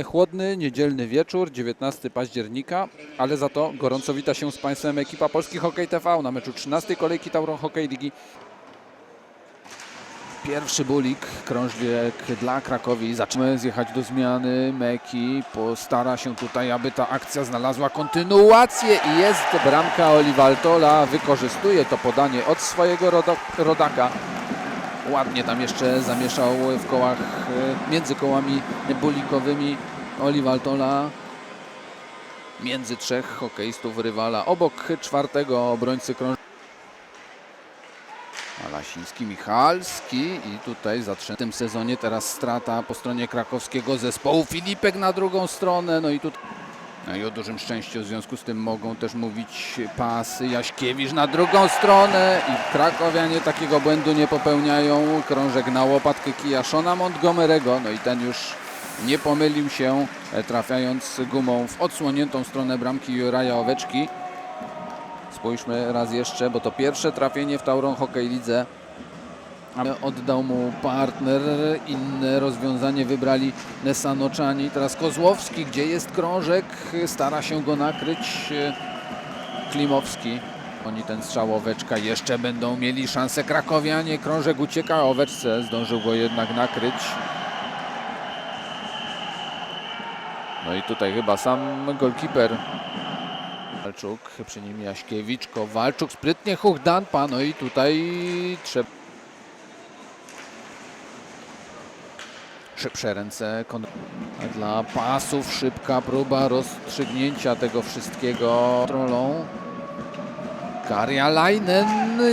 Chłodny, niedzielny wieczór, 19 października, ale za to gorąco wita się z Państwem ekipa Polski Hokej TV na meczu 13 kolejki Tauron Hokej Ligi. Pierwszy bulik, krążwiek dla Krakowi. Zaczynamy zjechać do zmiany. Meki postara się tutaj, aby ta akcja znalazła kontynuację i jest bramka Oliwaltola. Wykorzystuje to podanie od swojego roda- rodaka. Ładnie tam jeszcze zamieszał w kołach, e, między kołami bulikowymi Oliwaltola. Między trzech hokeistów rywala, obok czwartego obrońcy krąż. Lasiński, Michalski i tutaj zatrzymał w tym sezonie teraz strata po stronie krakowskiego zespołu. Filipek na drugą stronę, no i tutaj i o dużym szczęściu w związku z tym mogą też mówić pasy. Jaśkiewicz na drugą stronę i krakowianie takiego błędu nie popełniają. Krążek na łopatkę kija Shona Montgomery'ego, no i ten już nie pomylił się, trafiając gumą w odsłoniętą stronę bramki Juraja Oweczki. Spójrzmy raz jeszcze, bo to pierwsze trafienie w Tauron Hockey Lidze. Oddał mu partner, inne rozwiązanie wybrali Nesanoczani. Teraz Kozłowski, gdzie jest krążek, stara się go nakryć Klimowski. Oni ten strzał Oweczka jeszcze będą mieli szansę Krakowianie. Krążek ucieka, Oweczce zdążył go jednak nakryć. No i tutaj chyba sam golkiper Kowalczuk, przy nim Jaśkiewicz, Kowalczuk, sprytnie Huchdanpa, no i tutaj trzeba szybsze ręce. Dla pasów, szybka próba rozstrzygnięcia tego wszystkiego. Kontrolą. Karjalainen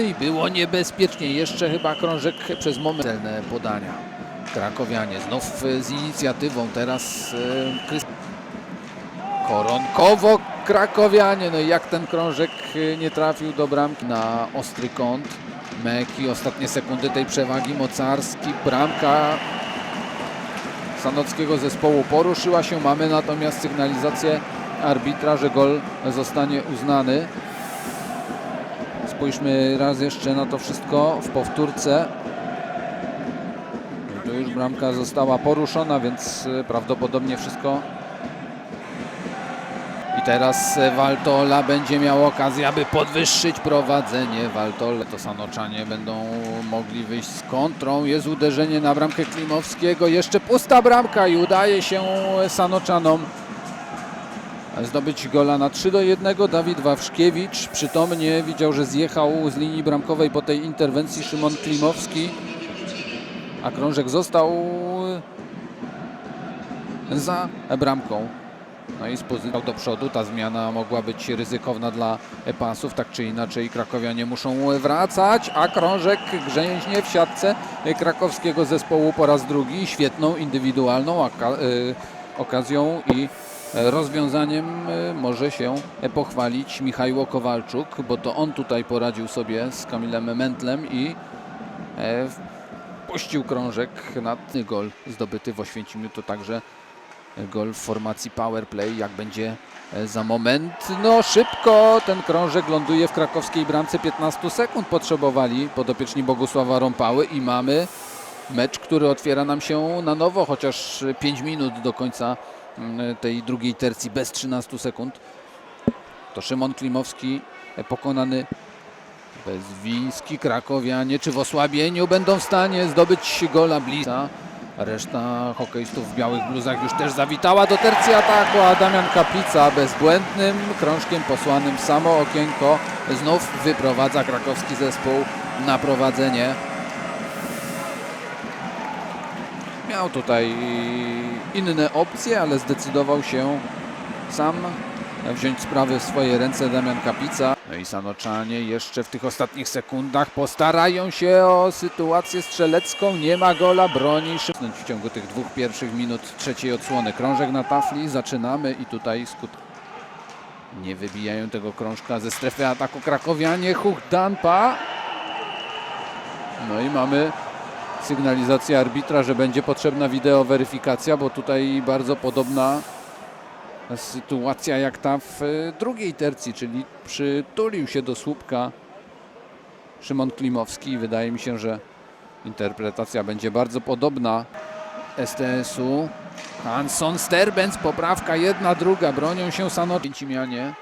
i było niebezpiecznie, jeszcze chyba krążek przez moment. Celne podania. Krakowianie znów z inicjatywą, teraz Krys- Koronkowo Krakowianie, no i jak ten krążek y, nie trafił do bramki na ostry kąt. Meki, ostatnie sekundy tej przewagi, Mocarski, bramka Sanockiego zespołu poruszyła się. Mamy natomiast sygnalizację arbitra, że gol zostanie uznany. Spójrzmy raz jeszcze na to wszystko w powtórce. Tu już bramka została poruszona, więc y, prawdopodobnie wszystko i teraz e, Waltola będzie miał okazję, aby podwyższyć prowadzenie. Waltole to Sanoczanie będą mogli wyjść z kontrą. Jest uderzenie na bramkę Klimowskiego. Jeszcze pusta bramka i udaje się Sanoczanom zdobyć gola na 3 do 1. Dawid Wawrzkiewicz przytomnie widział, że zjechał z linii bramkowej po tej interwencji Szymon Klimowski. A krążek został za bramką. No i z pozycją do przodu. Ta zmiana mogła być ryzykowna dla pasów, tak czy inaczej krakowianie muszą wracać, a krążek grzęźnie w siatce krakowskiego zespołu po raz drugi. Świetną indywidualną y, okazją i rozwiązaniem y, może się pochwalić Michajło Kowalczuk, bo to on tutaj poradził sobie z Kamilem Mentlem i e, puścił krążek na gol zdobyty w Oświęcimiu, to także gol w formacji powerplay, jak będzie e, za moment. No szybko ten krążek ląduje w krakowskiej bramce, 15 sekund potrzebowali podopieczni Bogusława Rąpały i mamy mecz, który otwiera nam się na nowo, chociaż 5 minut do końca mm, tej drugiej tercji bez 13 sekund. To Szymon Klimowski e, pokonany Bezwiński, Krakowianie, czy w osłabieniu będą w stanie zdobyć gola Blisa. Reszta hokeistów w białych bluzach już też zawitała do tercji ataku, a Damian Kaplica bezbłędnym krążkiem posłanym w samo okienko znów wyprowadza krakowski zespół na prowadzenie. Miał tutaj inne opcje, ale zdecydował się sam wziąć sprawy w swoje ręce Damian Kapica. No i Sanoczanie jeszcze w tych ostatnich sekundach postarają się o sytuację strzelecką. Nie ma gola, broni szybnąć w ciągu tych dwóch pierwszych minut trzeciej odsłony. Krążek na tafli, zaczynamy i tutaj skut... Nie wybijają tego krążka ze strefy ataku krakowianie. Huch Danpa. No i mamy sygnalizację arbitra, że będzie potrzebna wideoweryfikacja, bo tutaj bardzo podobna sytuacja jak ta w e, drugiej tercji, czyli przytulił się do słupka Szymon Klimowski. Wydaje mi się, że interpretacja będzie bardzo podobna STS-u. Hanson, Sterbens, poprawka jedna, druga, bronią się Sanor. Ciemianie.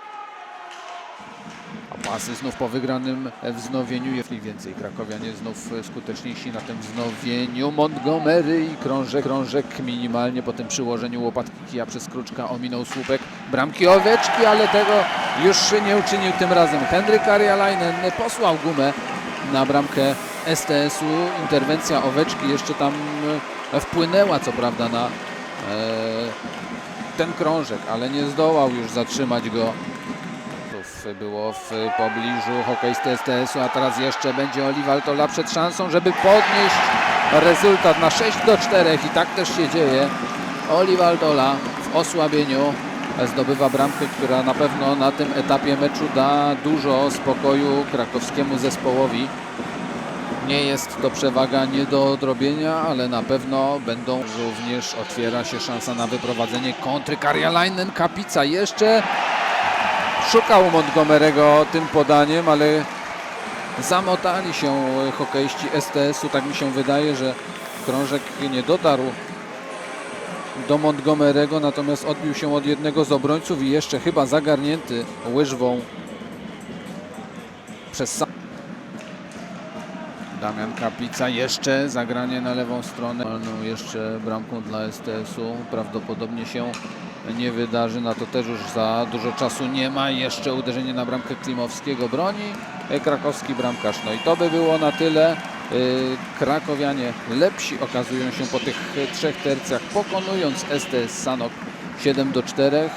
Pasy znów po wygranym wznowieniu. Jest więcej Krakowianie znów skuteczniejsi na tym wznowieniu. Montgomery i krążek, krążek minimalnie po tym przyłożeniu łopatki kija przez Kruczka ominął słupek bramki Oweczki, ale tego już nie uczynił tym razem. Henryk Arialainen posłał gumę na bramkę STS-u. Interwencja Oweczki jeszcze tam e, wpłynęła co prawda na e, ten krążek, ale nie zdołał już zatrzymać go. Było w pobliżu hokeisty STS-u, a teraz jeszcze będzie Oliwal Tola przed szansą, żeby podnieść rezultat na 6 do 4 i tak też się dzieje. Oliwal Tola w osłabieniu zdobywa bramkę, która na pewno na tym etapie meczu da dużo spokoju krakowskiemu zespołowi. Nie jest to przewaga nie do odrobienia, ale na pewno będą również otwiera się szansa na wyprowadzenie kontry. Karjalainen, Kapica jeszcze szukał Montgomery'ego tym podaniem, ale zamotali się hokeiści STS-u. Tak mi się wydaje, że krążek nie dotarł do Montgomery'ego, natomiast odbił się od jednego z obrońców i jeszcze chyba zagarnięty łyżwą przez sam Damian Kaplica jeszcze zagranie na lewą stronę. Jeszcze bramką dla STS-u prawdopodobnie się nie wydarzy. Na to też już za dużo czasu nie ma. Jeszcze uderzenie na bramkę Klimowskiego broni e, krakowski bramkarz. No i to by było na tyle. Y, Krakowianie lepsi okazują się po tych e, trzech tercjach, pokonując STS Sanok 7 do 4.